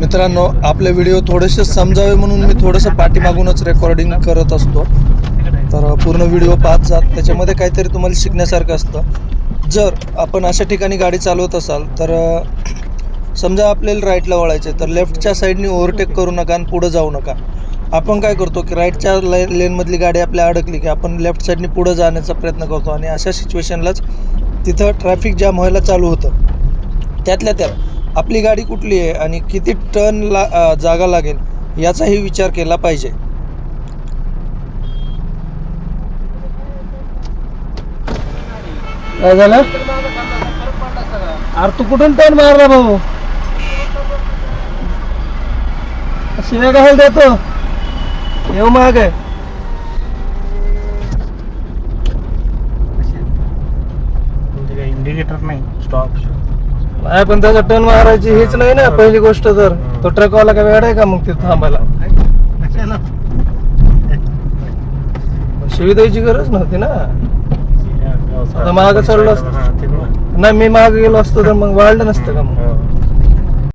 मित्रांनो आपले व्हिडिओ थोडेसे समजावे म्हणून मी थोडंसं पाठीमागूनच रेकॉर्डिंग करत असतो. तर पूर्ण व्हिडिओ पाहत जात त्याच्यामध्ये काहीतरी तुम्हाला शिकण्यासारखं असतं. जर आपण अशा ठिकाणी गाडी चालवत असाल तर समजा आपल्याला राईटला वळायचे तर लेफ्टच्या साईडनी ओव्हरटेक करू नका आणि पुढं जाऊ नका. आपण काय करतो की राईटच्या ले लेनमधली गाडी आपल्या अडकली की आपण लेफ्ट साईडनी पुढं जाण्याचा प्रयत्न करतो. आणि अशा सिच्युएशनलाच तिथं ट्रॅफिक जाम व्हायला चालू होतं. त्यातल्या त्यात आपली गाडी कुठली आहे आणि किती टन ला जागा लागेल याचाही विचार केला पाहिजे. काय झालं? अरे तू कुठून टर्न मारला भाऊ? शिव्या काय देतो येऊ माग. म्हणजे काही इंडिकेटर नाही स्टॉप. नाही पण त्याचा टर्न मारायची हेच नाही ना पहिली गोष्ट तर. तो ट्रकवाला काय वेळ आहे का मग तिथं थांबायला? शिवी द्यायची गरज नव्हती ना. आता मागं चाललो असतो. नाही मी मागे गेलो असतो तर मग वाढलं नसतं का मग?